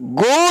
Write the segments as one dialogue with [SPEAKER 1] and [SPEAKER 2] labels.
[SPEAKER 1] go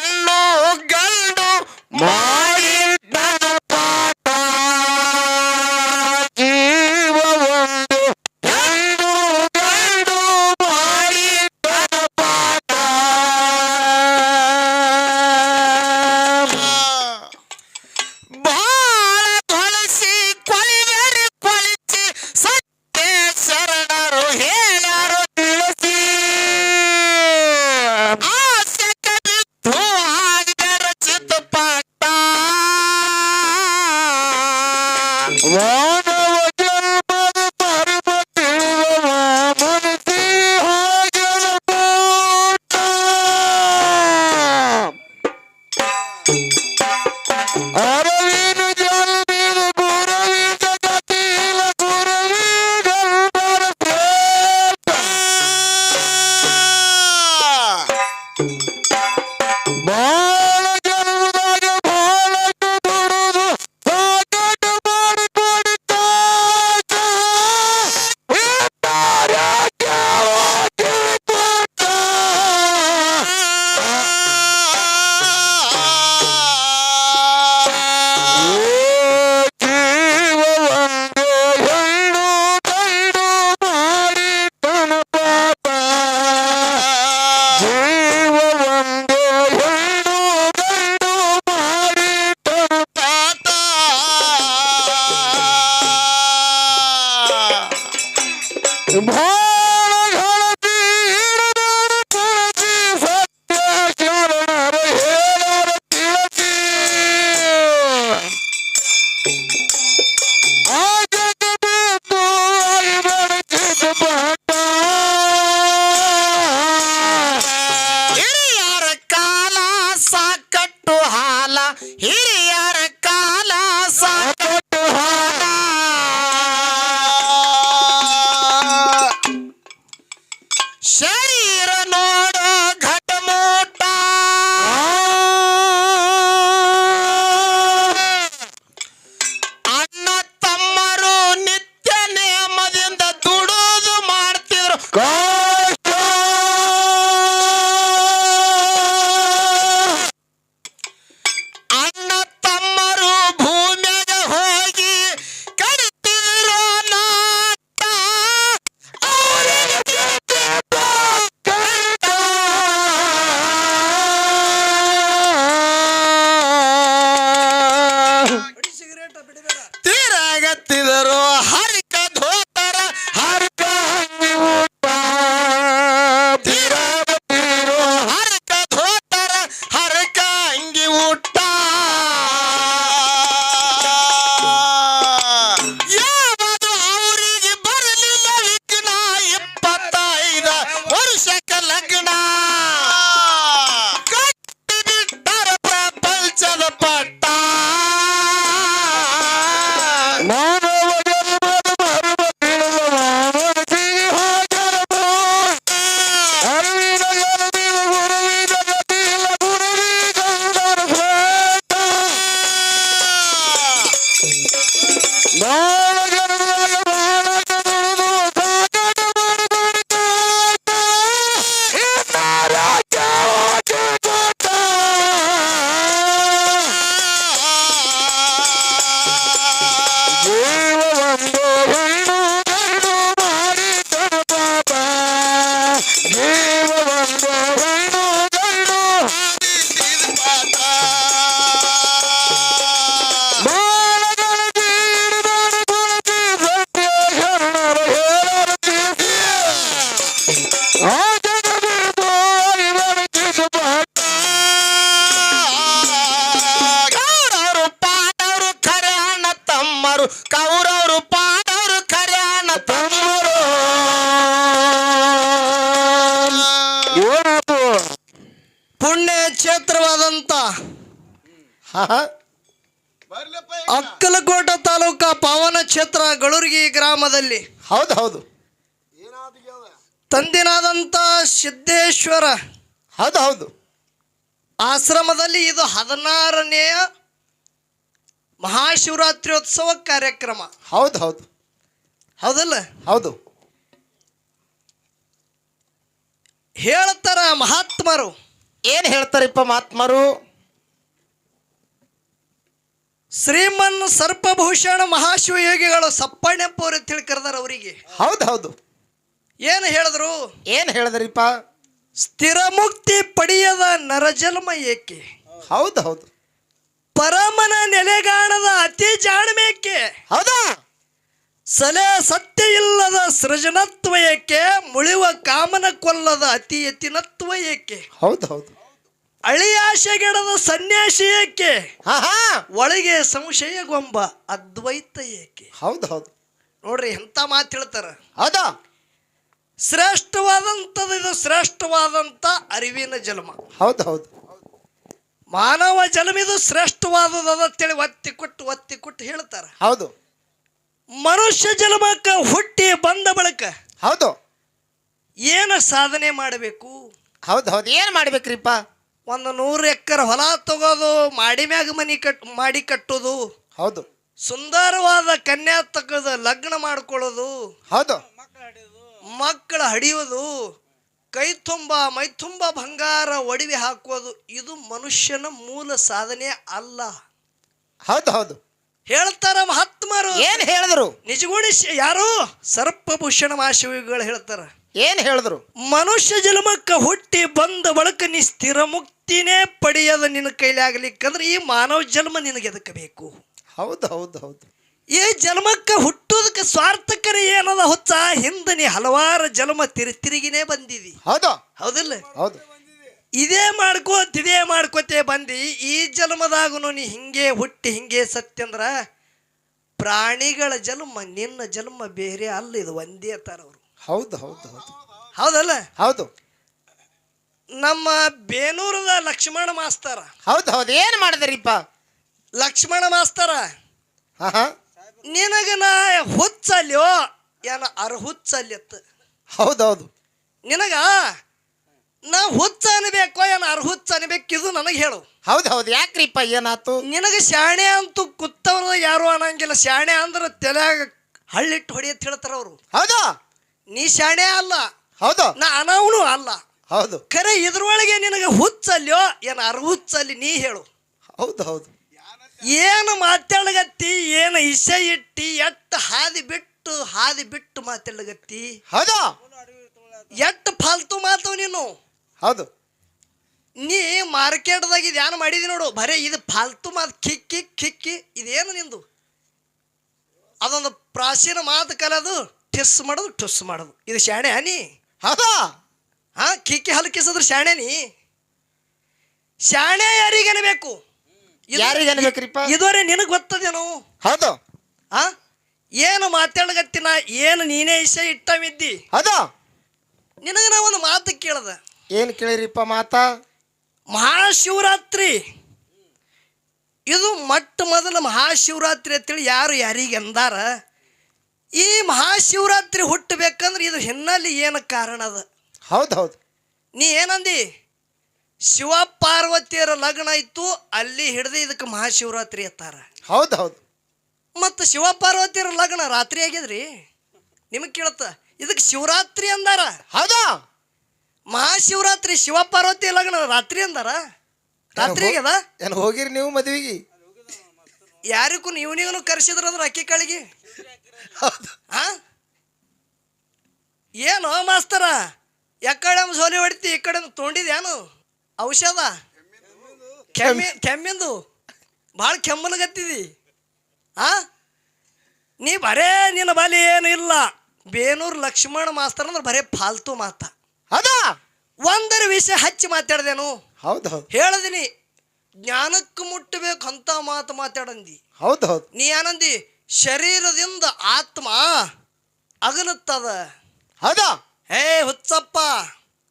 [SPEAKER 1] ಹೆಣ್ಣು ಗಂಡು ಮಾಡಿದ
[SPEAKER 2] ಸುಂದರವಾದಂತ
[SPEAKER 1] ಕ್ಷೇತ್ರವಾದಂಥ
[SPEAKER 2] ಅಕ್ಕಲಕೋಟ ತಾಲೂಕ ಪಾವನ ಕ್ಷೇತ್ರ ಗಳೂರ್ಗಿ ಗ್ರಾಮದಲ್ಲಿ.
[SPEAKER 1] ಹೌದು ಹೌದು.
[SPEAKER 2] ತಂದಿನಾದಂತ ಸಿದ್ದೇಶ್ವರ.
[SPEAKER 1] ಹೌದು ಹೌದು.
[SPEAKER 2] ಆಶ್ರಮದಲ್ಲಿ ಇದು ಹದಿನಾರನೆಯ ಮಹಾಶಿವರಾತ್ರಿಯೋತ್ಸವ ಕಾರ್ಯಕ್ರಮ.
[SPEAKER 1] ಹೌದು ಹೌದು.
[SPEAKER 2] ಹೌದಲ್ಲ?
[SPEAKER 1] ಹೌದು.
[SPEAKER 2] ಹೇಳ್ತಾರ ಮಹಾತ್ಮರು.
[SPEAKER 1] ಏನ್ ಹೇಳ್ತಾರಪ್ಪ ಮಹಾತ್ಮರು?
[SPEAKER 2] ಶ್ರೀಮನ್ ಸರ್ಪಭೂಷಣ ಮಹಾಶಿವಯೋಗಿಗಳು ಸಪ್ಪಣ್ಣಪ್ಪ ಅವ್ರು ಅಂತ ಹೇಳಿ ಕರೆದಾರ ಅವರಿಗೆ.
[SPEAKER 1] ಹೌದು ಹೌದು.
[SPEAKER 2] ಏನು ಹೇಳಿದ್ರು?
[SPEAKER 1] ಏನ್ ಹೇಳಿದ್ರಿಪ್ಪ?
[SPEAKER 2] ಸ್ಥಿರ ಮುಕ್ತಿ ಪಡೆಯದ ನರಜನ್ಮ ಏಕೆ?
[SPEAKER 1] ಹೌದು ಹೌದು.
[SPEAKER 2] ಪರಮನ ನೆಲೆಗಾಣದ ಅತಿ ಜಾಣ್ಮೇಕೆ?
[SPEAKER 1] ಹೌದಾ?
[SPEAKER 2] ಸಲೆ ಸತ್ಯ ಇಲ್ಲದ ಸೃಜನತ್ವ ಏಕೆ? ಮುಳಿವ ಕಾಮನ ಕೊಲ್ಲದ ಅತಿ ಎತ್ತಿನತ್ವ ಏಕೆ?
[SPEAKER 1] ಹೌದು ಹೌದು
[SPEAKER 2] ಅಳಿಯಾಶೆಗೆಡದ ಸನ್ಯಾಸಿ ಏಕೆ?
[SPEAKER 1] ಹಾ ಸಂಶಯ
[SPEAKER 2] ಒಳಗೆ ಸಂಶಯಗೊಂಬ ಅದ್ವೈತ ಏಕೆ?
[SPEAKER 1] ಹೌದು ಹೌದು
[SPEAKER 2] ನೋಡ್ರಿ ಎಂತ ಮಾತು ಹೇಳ್ತಾರ.
[SPEAKER 1] ಹೌದಾ?
[SPEAKER 2] ಶ್ರೇಷ್ಠವಾದಂಥದ್ದು ಇದು ಶ್ರೇಷ್ಠವಾದಂಥ ಅರಿವಿನ ಜನ್ಮ.
[SPEAKER 1] ಹೌದು ಹೌದು
[SPEAKER 2] ಮಾನವ ಜನ್ಮ ಇದು ಶ್ರೇಷ್ಠವಾದದ ಅಂತೇಳಿ ಒತ್ತಿ ಕೊಟ್ಟು ಒತ್ತಿ ಕೊಟ್ಟು ಹೇಳ್ತಾರ.
[SPEAKER 1] ಹೌದು.
[SPEAKER 2] ಮನುಷ್ಯ ಜನ್ಮಕ್ಕೆ ಹುಟ್ಟಿ ಬಂದ ಬಳಿಕ
[SPEAKER 1] ಹೌದು.
[SPEAKER 2] ಏನು ಸಾಧನೆ ಮಾಡಬೇಕು?
[SPEAKER 1] ಹೌದು ಹೌದು. ಏನು ಮಾಡ್ಬೇಕ್ರಿಪ್ಪ?
[SPEAKER 2] ಒಂದು ನೂರು ಎಕರೆ ಹೊಲ ತಗೋದು ಮಾಡಿ ಮ್ಯಾಗ ಮನಿ ಕಟ್ ಮಾಡಿ ಕಟ್ಟೋದು.
[SPEAKER 1] ಹೌದು.
[SPEAKER 2] ಸುಂದರವಾದ ಕನ್ಯಾ ತಗೋದು ಲಗ್ನ ಮಾಡ್ಕೊಳ್ಳೋದು.
[SPEAKER 1] ಹೌದು.
[SPEAKER 2] ಮಕ್ಕಳ ಹಡಿಯೋದು ಕೈ ತುಂಬ ಮೈ ತುಂಬ ಬಂಗಾರ ಒಡವೆ ಹಾಕೋದು ಇದು ಮನುಷ್ಯನ ಮೂಲ ಸಾಧನೆ ಅಲ್ಲ.
[SPEAKER 1] ಹೌದು ಹೌದು.
[SPEAKER 2] ಹೇಳ್ತಾರ ಮಹಾತ್ಮರು.
[SPEAKER 1] ಏನ್ ಹೇಳಿದ್ರು?
[SPEAKER 2] ನಿಜಗುಣ ಯಾರು? ಸರ್ಪಭೂಷಣ ಮಹಾಶಿವಿಗಳು ಹೇಳ್ತಾರ.
[SPEAKER 1] ಏನ್ ಹೇಳಿದ್ರು?
[SPEAKER 2] ಮನುಷ್ಯ ಜನ್ಮಕ್ಕ ಹುಟ್ಟಿ ಬಂದ ಬಳಕ ನೀ ಸ್ಥಿರ ಮುಕ್ತಿನೇ ಪಡೆಯದ ನಿನ್ನ ಕೈಲಿ ಆಗ್ಲಿಕ್ಕಂದ್ರೆ ಈ ಮಾನವ ಜನ್ಮ ನಿನಗೆ ಎದಕ್ಕೆ ಬೇಕು?
[SPEAKER 1] ಹೌದು ಹೌದು ಹೌದು.
[SPEAKER 2] ಈ ಜನ್ಮಕ್ಕ ಹುಟ್ಟೋದಕ್ಕೆ ಸ್ವಾರ್ಥಕರ ಏನದ ಹುಚ್ಚ? ಹಿಂದ ನೀ ಹಲವಾರು ಜನ್ಮ ತಿರು ತಿರುಗಿನೇ ಬಂದಿದಿ.
[SPEAKER 1] ಹೌದಾ.
[SPEAKER 2] ಹೌದಿಲ್ಲ?
[SPEAKER 1] ಹೌದು.
[SPEAKER 2] ಇದೇ ಮಾಡ್ಕೋತ ಇದೇ ಮಾಡ್ಕೋತೆ ಬಂದು ಈ ಜನ್ಮದಾಗೂ ನೀ ಹಿಂಗೆ ಹುಟ್ಟಿ ಹಿಂಗೆ ಸತ್ಯಂದ್ರ ಪ್ರಾಣಿಗಳ ಜನ್ಮ ನಿನ್ನ ಜನ್ಮ ಬೇರೆ ಅಲ್ಲ ಇದು ಒಂದೇ ತರ ಅವರು.
[SPEAKER 1] ಹೌದು ಹೌದು ಹೌದು.
[SPEAKER 2] ಹೌದಲ್ಲ?
[SPEAKER 1] ಹೌದು.
[SPEAKER 2] ನಮ್ಮ ಬೇನೂರದ ಲಕ್ಷ್ಮಣ ಮಾಸ್ತರ.
[SPEAKER 1] ಹೌದು ಹೌದು. ಏನು ಮಾಡಿದ್ರಿಪ್ಪ?
[SPEAKER 2] ಲಕ್ಷ್ಮಣ ಮಾಸ್ತರ ನಾ ಹುಚ್ಚಲ್ಯೋ ಏನ
[SPEAKER 1] ಹೌದು ಹೌದು.
[SPEAKER 2] ನಿನಗ ನಾ ಹುಚ್ಚ ಅನ್ಬೇಕೋ ಏನ ಅರ್ಹುಚ್ಚ ಅನ್ಬೇಕು ಇದು ನನಗೆ ಹೇಳು.
[SPEAKER 1] ಹೌದು ಹೌದು ಯಾಕ್ರಿಪ್ಪ ಏನಾತು?
[SPEAKER 2] ನಿನಗೆ ಶಾಣೆ ಅಂತೂ ಕುತ್ತವ್ರದ ಯಾರು ಅನ್ನಂಗಿಲ್ಲ. ಶಾಣೆ ಅಂದ್ರೆ ತಲೆಯಾಗ ಹಳ್ಳಿಟ್ಟು ಹೊಡಿಯತ್ ಹೇಳ್ತಾರ ಅವರು.
[SPEAKER 1] ಹೌದು?
[SPEAKER 2] ನೀ ಶಾಣೆ ಅಲ್ಲ.
[SPEAKER 1] ಹೌದು.
[SPEAKER 2] ನಾ ಅನವನು ಅಲ್ಲ.
[SPEAKER 1] ಹೌದು.
[SPEAKER 2] ಖರೆ ಇದ್ರೊಳಗೆ ನಿನಗೆ ಹುಚ್ಚಲ್ಯೋ ಏನ ಅರ್ಹುಚ್ಚಲ್ಲಿ ನೀ ಹೇಳು.
[SPEAKER 1] ಹೌದು ಹೌದು.
[SPEAKER 2] ಏನು ಮಾತಾಡಗತ್ತಿ ಏನು ಇಸೆ ಇಟ್ಟಿ ಎಟ್ಟು ಹಾದಿ ಬಿಟ್ಟು ಹಾದಿ ಬಿಟ್ಟು ಮಾತಾಡಗತ್ತಿ
[SPEAKER 1] ಹೌದು?
[SPEAKER 2] ಎಟ್ಟು ಫಾಲ್ತು ಮಾತು ನೀನು.
[SPEAKER 1] ಹೌದು.
[SPEAKER 2] ನೀ ಮಾರ್ಕೆಟ್ದಾಗ ಇದು ಏನು ಮಾಡಿದಿ ನೋಡು? ಬರೀ ಇದು ಫಾಲ್ತು ಮಾತು ಕಿಕ್ಕಿ ಕಿಕ್ಕಿ ಇದೇನು ನಿಂದು? ಅದೊಂದು ಪ್ರಾಚೀನ ಮಾತು ಕಲದು ಟಿಸ್ ಮಾಡೋದು ಟುಸ್ ಮಾಡೋದು. ಇದು ಶಾಣೆ ನೀ?
[SPEAKER 1] ಹೌದಾ?
[SPEAKER 2] ಹಾಂ ಕಿಕ್ಕಿ ಹಲಕಿಸಿದ್ರೆ ಶಾಣೆ ನೀ? ಶಾಣೆ ಯಾರಿಗೆ
[SPEAKER 1] ಬೇಕು ಅನ್ಬೇಕ್ರಿಪ್ಪ?
[SPEAKER 2] ಇದುವರೆ ನಿನಗೆ ಗೊತ್ತದೇನು?
[SPEAKER 1] ಹೌದು.
[SPEAKER 2] ಆ? ಏನು ಮಾತಾಡಗತ್ತಿನ ಏನು ನೀನೇ ಇಷ್ಟ ಇಟ್ಟವಿದ್ದಿ
[SPEAKER 1] ಹೌದು.
[SPEAKER 2] ನಿನಗೆ ನಾ ಒಂದು ಮಾತು ಕೇಳ್ದ.
[SPEAKER 1] ಏನ್ ಕೇಳಿರಿಪ್ಪ ಮಾತಾ?
[SPEAKER 2] ಮಹಾಶಿವರಾತ್ರಿ. ಇದು ಮೊಟ್ಟ ಮೊದಲ ಮಹಾಶಿವರಾತ್ರಿ ಅಂತೇಳಿ ಯಾರು ಯಾರಿಗೆ ಅಂದಾರ. ಈ ಮಹಾಶಿವರಾತ್ರಿ ಹುಟ್ಟಬೇಕಂದ್ರೆ ಇದು ಹಿನ್ನೆಲೆ ಏನು ಕಾರಣ ಅದ?
[SPEAKER 1] ಹೌದು ಹೌದು
[SPEAKER 2] ನೀ ಏನಂದಿ? ಶಿವ ಪಾರ್ವತಿಯರ ಲಗ್ನ ಇತ್ತು ಅಲ್ಲಿ ಹಿಡ್ದು ಇದಕ್ಕೆ ಮಹಾಶಿವರಾತ್ರಿ ಅತ್ತಾರ
[SPEAKER 1] ಹೌದು ಹೌದು
[SPEAKER 2] ಮತ್ತು ಶಿವ ಪಾರ್ವತಿಯರ ಲಗ್ನ ರಾತ್ರಿ ಆಗಿದ್ರಿ? ನಿಮಗೆ ಕೇಳತ್ತ ಇದಕ್ಕೆ ಶಿವರಾತ್ರಿ ಅಂದಾರ?
[SPEAKER 1] ಹೌದು?
[SPEAKER 2] ಮಹಾಶಿವರಾತ್ರಿ ಶಿವ ಪಾರ್ವತಿ ಲಗ್ನ ರಾತ್ರಿ ಅಂದಾರ? ರಾತ್ರಿ ಅದ
[SPEAKER 1] ಏನ್ ಹೋಗಿರಿ ನೀವು ಮದ್ವಿಗೆ?
[SPEAKER 2] ಯಾರಿಗೂ ನೀವು ನೀವು ಕರೆಸಿದ್ರಂದ್ರ ಅಕ್ಕಿ ಕಾಳಿಗೆ? ಆ? ಏನು ಮಾಸ್ತರ? ಎಕ್ಕಡೆ ಸೋಲಿ ಹೊಡಿತಿ ಈ ಕಡೆ ತೊಂಡಿದ್ಯಾನು ಔಷಧ? ಕೆಮ್ಮಿ ಕೆಮ್ಮಿಂದು? ಭಾಳ ಕೆಮ್ಮಲಗತ್ತಿದಿ ಆ? ನೀ ಬರೇ ನಿನ್ನ ಬಲಿ ಏನು ಇಲ್ಲ. ಬೇನೂರು ಲಕ್ಷ್ಮಣ ಮಾಸ್ತರ್ ಅಂದ್ರೆ ಬರೇ ಫಾಲ್ತು ಮಾತ.
[SPEAKER 1] ಹೌದು?
[SPEAKER 2] ಒಂದರ ವಿಷಯ ಹಚ್ಚಿ ಮಾತಾಡ್ದೇನು?
[SPEAKER 1] ಹೌದು ಹೌದು.
[SPEAKER 2] ಹೇಳದಿನಿ. ಜ್ಞಾನಕ್ಕೆ ಮುಟ್ಟಬೇಕು ಅಂತ ಮಾತು ಮಾತಾಡಂದಿ.
[SPEAKER 1] ಹೌದು ಹೌದು.
[SPEAKER 2] ನೀ ಏನಂದಿ? ಶರೀರದಿಂದ ಆತ್ಮ ಅಗಲುತ್ತದ.
[SPEAKER 1] ಹೌದ?
[SPEAKER 2] ಹೇ ಹುಚ್ಚಪ್ಪ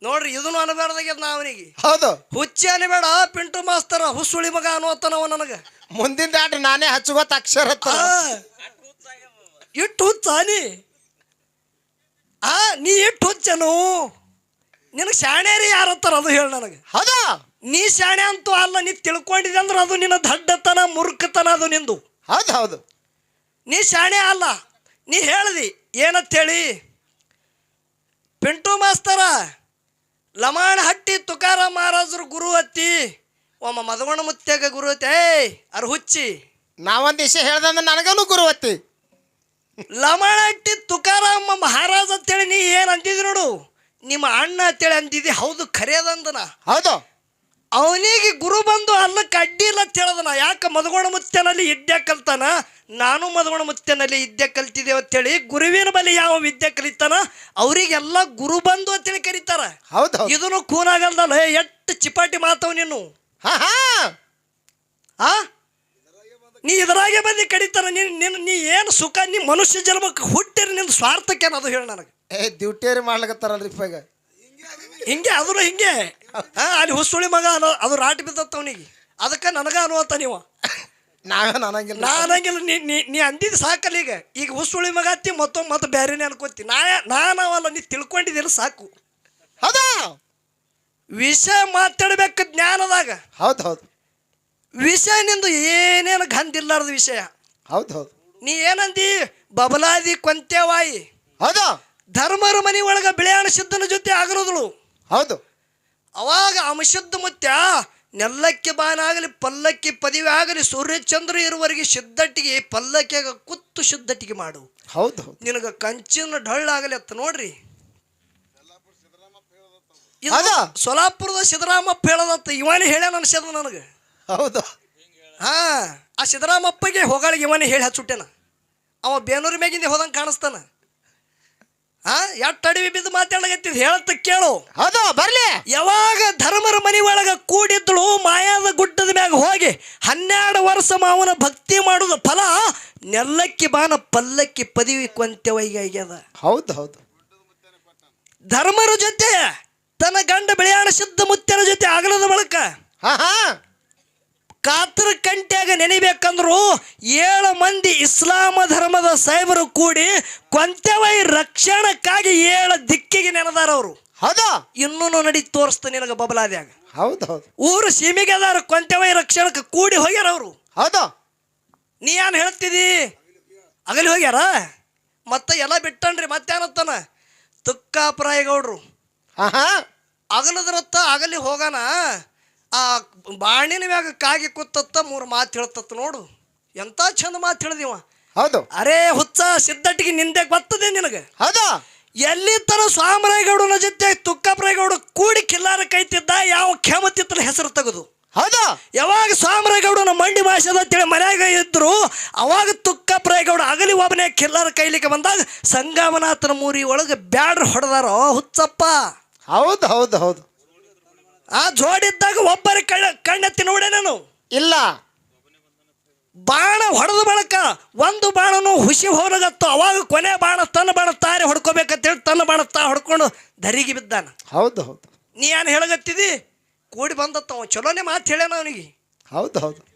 [SPEAKER 2] ನೋಡ್ರಿ ಇದನ್ನು ಅನ್ಬೇಡ್ದಾಗ್ಯದ ನಾ ಅವನಿಗೆ.
[SPEAKER 1] ಹೌದು.
[SPEAKER 2] ಹುಚ್ಚಿ ಅನ್ಬೇಡ ಪಿಂಟು ಮಾಸ್ತರ ಹುಸುಳಿ ಮಗ ಅನ್ನೋತನವ ನನಗೆ.
[SPEAKER 1] ಮುಂದಿನ ದಾಟ ನಾನೇ ಹಚ್ಚುವತ್ ಅಕ್ಷರ ಹತ್ತ
[SPEAKER 2] ಇಟ್ಟು ಹುಚ್ಚ ನೀ. ಆ ನೀ ಇಟ್ಟು ಹುಚ್ಚನು? ನಿನಗೆ ಶಾಣ್ಯಾರಿ ಯಾರತ್ತಾರ ಅದು ಹೇಳ ನನಗೆ.
[SPEAKER 1] ಹೌದಾ?
[SPEAKER 2] ನೀ ಶಾಣೆ ಅಂತೂ ಅಲ್ಲ ನೀ ತಿಳ್ಕೊಂಡಿದ್ದೆ ಅಂದ್ರೆ ಅದು ನಿನ್ನ ದಡ್ಡತನ ಮುರುಕತನ ಅದು ನಿಂದು.
[SPEAKER 1] ಹೌದು ಹೌದು.
[SPEAKER 2] ನೀ ಶಾಣೆ ಅಲ್ಲ ನೀ ಹೇಳ್ದಿ ಏನಂತೇಳಿ ಪಿಂಟು ಮಾಸ್ತರ ಲಮಾಣ ಹಟ್ಟಿ ತುಕಾರ ಮಹಾರಾಜರು ಗುರು ಹತ್ತಿ ಒಮ್ಮ ಮದಗೋಣ ಮುತ್ಯಾಗ ಗುರು ಹತ್ತಿ ಏಯ್ ಅರ್ ಹುಚ್ಚಿ.
[SPEAKER 1] ನಾವೊಂದ್ ದಿವಸ ಹೇಳ್ದಂದ್ರೆ ನನಗನು ಗುರುವತ್ತಿ
[SPEAKER 2] ಲಮಾಣ ಹಟ್ಟಿ ತುಕಾರಾಮ ಮಹಾರಾಜ ಅಂತೇಳಿ ನೀ ಏನು ಅಂದಿದಿ ನೋಡು? ನಿಮ್ಮ ಅಣ್ಣ ಅಂತೇಳಿ ಅಂದಿದ್ದೆ ಹೌದು ಖರೇದಂದನ.
[SPEAKER 1] ಹೌದು.
[SPEAKER 2] ಅವನಿಗೆ ಗುರು ಬಂದು ಅಲ್ಲಕ್ಕೆ ಅಡ್ಡಿ ಇಲ್ಲ ಅಂತ ಹೇಳದನ. ಯಾಕೆ ಮದಗೋಣ ಮುತ್ತೆನಲ್ಲಿ ಇದ್ದೆ ಕಲ್ತಾನ? ನಾನು ಮದಗೋಣ ಮುತ್ತೆನಲ್ಲಿ ಇದ್ದೆ ಕಲ್ತಿದ್ದೆ ಅಂತೇಳಿ ಗುರುವಿನ ಬಳಿ ಯಾವ ವಿದ್ಯೆ ಕಲಿತಾನ? ಅವರಿಗೆಲ್ಲ ಗುರು ಬಂದು ಅಂತೇಳಿ ಕರೀತಾರ.
[SPEAKER 1] ಹೌದು.
[SPEAKER 2] ಇದನ್ನು ಕೂನಾಗಲ್ದಲ್ಲ ಎಷ್ಟು ಚಿಪಾಟಿ ಮಾತವ ನೀನು.
[SPEAKER 1] ಹಾ ಹಾ.
[SPEAKER 2] ಆ? ನೀ ಇದ್ರಾಗೆ ಬಂದು ಕಡಿತಾರ ನೀನು ನಿನ್ನ ನೀ ಏನು ಸುಖ ನೀ ಮನುಷ್ಯ ಜನ್ಮಕ್ಕೆ ಹುಟ್ಟಿರಿ ನಿನ್ನ ಸ್ವಾರ್ಥಕ್ಕೆ ಅದು ಹೇಳಿ ನನಗೆ.
[SPEAKER 1] ಏ ಡ್ಯೂಟಿಯರಿ ಮಾಡ್ಲಕತ್ತಾರಲ್ರಿ ಇಪ್ಪಾಗ
[SPEAKER 2] ಹಿಂಗೆ ಅದನ್ನು ಹಿಂಗೆ. ಹಾ ಅಲ್ಲಿ ಹುಸುಳಿ ಮಗ ಅನ್ನೋ ಅದು ರಾಟಿ ಬಿದ್ದತ್ತ ಅವನಿಗೆ. ಅದಕ್ಕೆ ನನಗ ಅನ್ನುವಂತ ನೀವು.
[SPEAKER 1] ನಾವೇ ನನಗಿಲ್ಲ.
[SPEAKER 2] ನಾ ಅನ್ನಂಗಿಲ್ಲ ನೀ ನೀ ಅಂದಿದ್ದು ಸಾಕಲ್ಲ ಈಗ. ಈಗ ಹುಸುಳಿ ಮಗ ಹತ್ತಿ ಮತ್ತೊಮ್ಮೆ ಮತ್ತೆ ಬೇರೆನೇ ಅನ್ಕೋತಿ. ನಾ ನಾನವಲ್ಲ ನೀ ತಿಳ್ಕೊಂಡಿದ್ದೀರ ಸಾಕು.
[SPEAKER 1] ಹೌದಾ?
[SPEAKER 2] ವಿಷಯ ಮಾತಾಡ್ಬೇಕು ಜ್ಞಾನದಾಗ.
[SPEAKER 1] ಹೌದು ಹೌದು.
[SPEAKER 2] ವಿಷಯ ನಿಂದು ಏನೇನು ಗಂಧಿಲ್ಲಾರ್ದ ವಿಷಯ?
[SPEAKER 1] ಹೌದು ಹೌದು.
[SPEAKER 2] ನೀ ಏನಂದಿ? ಬಬಲಾದಿ ಕೊಂತೆವಾಯಿ
[SPEAKER 1] ಹೌದು?
[SPEAKER 2] ಧರ್ಮರ ಮನೆ ಒಳಗೆ ಬಿಳಿಯಾಣ ಸಿದ್ಧನ ಜೊತೆ ಆಗಿರೋದಳು.
[SPEAKER 1] ಹೌದು.
[SPEAKER 2] ಅವಾಗ ಅಮಶುದ್ಧ ಮುತ್ಯ ನೆಲ್ಲಕ್ಕೆ ಬಾನಾಗಲಿ ಪಲ್ಲಕ್ಕಿ ಪದವಿ ಆಗಲಿ ಸೂರ್ಯಚಂದ್ರ ಇರುವವರೆಗೆ ಸಿದ್ಧಟ್ಟಿಗೆ ಪಲ್ಲಕ್ಕಿಯಾಗ ಕುತ್ತು ಶುದ್ಧಟ್ಟಿಗೆ ಮಾಡು.
[SPEAKER 1] ಹೌದು
[SPEAKER 2] ನಿನಗೆ ಕಂಚಿನ ಡಳ್ಳಾಗಲಿ ಅತ್ತ ನೋಡ್ರಿ? ಸೊಲಾಪುರದ ಸಿದ್ದರಾಮಪ್ಪ ಹೇಳದತ್ತ. ಇವನೇ ಹೇಳ್ಯಾನ ಅನ್ಸದ ನನಗೆ.
[SPEAKER 1] ಹೌದು.
[SPEAKER 2] ಹಾ ಆ ಸಿದ್ದರಾಮಪ್ಪಗೆ ಹೋಗಾಳಿಗೆ ಇವನೇ ಹೇಳಿ ಹಚ್ಚುಟ್ಟೆನ. ಅವ ಬೇನೂರು ಮ್ಯಾಗಿಂದ ಹೋದಂಗೆ ಕಾಣಿಸ್ತಾನ. ಎಟ್ಟು ಅಡವಿ ಬಿದ್ದು ಮಾತಾಡಕತ್ತಿದ್ ಹೇಳತ್ತ ಕೇಳು.
[SPEAKER 1] ಹೌದು ಬರ್ಲಿ.
[SPEAKER 2] ಯಾವಾಗ ಧರ್ಮರ ಮನಿ ಒಳಗ ಕೂಡಿದ್ಳು ಮಾಯಾದ ಗುಡ್ಡದ ಮ್ಯಾಗ ಹೋಗಿ ಹನ್ನೆರಡು ವರ್ಷ ಮಾವನ ಭಕ್ತಿ ಮಾಡುದ ಫಲ ನೆಲ್ಲಕ್ಕಿ ಬಾನ ಪಲ್ಲಕ್ಕಿ ಪದವಿ ಕೊಂತೆವೈಗೆ ಆಗ್ಯದ
[SPEAKER 1] ಹೌದು ಹೌದು.
[SPEAKER 2] ಧರ್ಮರ ಜೊತೆ ತನ್ನ ಗಂಡ ಬೆಳೆಯಾಣ ಸಿದ್ಧ ಮುತ್ತರ ಜೊತೆ ಆಗಲದ ಬಳಕ
[SPEAKER 1] ಹಾ ಹಾ.
[SPEAKER 2] ಕಾತರ ಕಂಟ್ಯಾಗ ನೆನಿಬೇಕಂದ್ರು ಏಳು ಮಂದಿ ಇಸ್ಲಾಮ ಧರ್ಮದ ಸೈಬರು ಕೂಡಿ ಕೊಂತೆವೈ ರಕ್ಷಣಕ್ಕಾಗಿ ಏಳು ದಿಕ್ಕಿಗೆ ನೆನೆದಾರ ಅವರು.
[SPEAKER 1] ಹೌದಾ?
[SPEAKER 2] ಇನ್ನೂ ನಡಿ ತೋರಿಸ್ತ ನಿನಗ ಬಬಲಾದ್ಯಾಗ.
[SPEAKER 1] ಹೌದು ಹೌದು
[SPEAKER 2] ಊರು ಸೀಮೆಗೆ ಅದಾರ ಕೊಂತೆವೈ ರಕ್ಷಣಕ್ಕೆ ಕೂಡಿ ಹೋಗ್ಯಾರ ಅವರು.
[SPEAKER 1] ಹೌದಾ?
[SPEAKER 2] ನೀ ಏನು ಹೇಳ್ತಿದಿ? ಅಗಲಿ ಹೋಗ್ಯಾರ? ಮತ್ತೆ ಎಲ್ಲ ಬಿಟ್ಟನ್ರಿ ಮತ್ತೇನತ್ತಾನ ಗೌಡ್ರು
[SPEAKER 1] ಹಾ
[SPEAKER 2] ಅಗಲದ್ರತ್ತ ಅಗಲಿ ಹೋಗಾನ? ಆ ಬಾಣಿನ ಮ್ಯಾಗ ಕಾಗಿ ಕೂತತ್ತ ಮೂರು ಮಾತು ಹೇಳ್ತತ್ತ ನೋಡು. ಎಂತ ಚಂದ ಮಾತು ಹೇಳ್ದಿವ
[SPEAKER 1] ಹೌದು.
[SPEAKER 2] ಅರೇ ಹುಚ್ಚ ಸಿದ್ದಟ್ಟಿಗೆ ನಿಂದೆ ಗೊತ್ತದೆ ನಿನಗೆ.
[SPEAKER 1] ಹೌದು?
[SPEAKER 2] ಎಲ್ಲಿ ತರ ಸ್ವಾಮರಾಯಗೌಡನ ಜೊತೆ ತುಕ್ಕಪ್ರಾಯಗೌಡ ಕೂಡಿ ಕಿಲ್ಲಾರ ಕೈತಿದ್ದ ಯಾವ ಕ್ಷಮತಿತ್ತನ ಹೆಸರು ತೆಗೆದು.
[SPEAKER 1] ಹೌದು?
[SPEAKER 2] ಯಾವಾಗ ಸ್ವಾಮರಾಯಗೌಡನ ಮಂಡಿ ಭಾಷೆದ ಅಂತೇಳಿ ಮನ್ಯಾಗ ಇದ್ರು ಅವಾಗ ತುಕ್ಕಪ್ರಾಯಗೌಡ ಅಗಲಿ ಒಬ್ಬನೇ ಕಿಲ್ಲಾರ ಕೈಲಿಕ್ಕೆ ಬಂದಾಗ ಸಂಗಮನಾಥನ ಮೂರಿ ಒಳಗೆ ಬ್ಯಾಡ್ರ ಹೊಡೆದಾರೋ ಹುಚ್ಚಪ್ಪ.
[SPEAKER 1] ಹೌದು ಹೌದು ಹೌದು.
[SPEAKER 2] ಆ ಜೋಡಿದ್ದಾಗ ಒಬ್ಬರ ಕಣ್ಣ ಕಣ್ಣೆತ್ತಿ ನೋಡೆ ನಾನು.
[SPEAKER 1] ಇಲ್ಲ.
[SPEAKER 2] ಬಾಣ ಹೊಡೆದ ಬಳಕ ಒಂದು ಬಾಣನು ಹುಸಿ ಹೊರಗತ್ತು. ಅವಾಗ ಕೊನೆ ಬಾಣ ತನ್ನ ಬಾಣ ತಾರೆ ಹೊಡ್ಕೋಬೇಕಂತೇಳಿ ತನ್ನ ಬಾಣ ತಾ ಹೊಡ್ಕೊಂಡು ಧರಿಗೆ ಬಿದ್ದಾನ.
[SPEAKER 1] ಹೌದು ಹೌದು.
[SPEAKER 2] ನೀ ಏನು ಹೇಳಗತ್ತಿದಿ ಕೂಡಿ ಬಂದತ್ತ ಅವ. ಚಲೋನೆ ಮಾತು ಹೇಳ್ಯಾನ ಅವನಿಗೆ.
[SPEAKER 1] ಹೌದು ಹೌದು.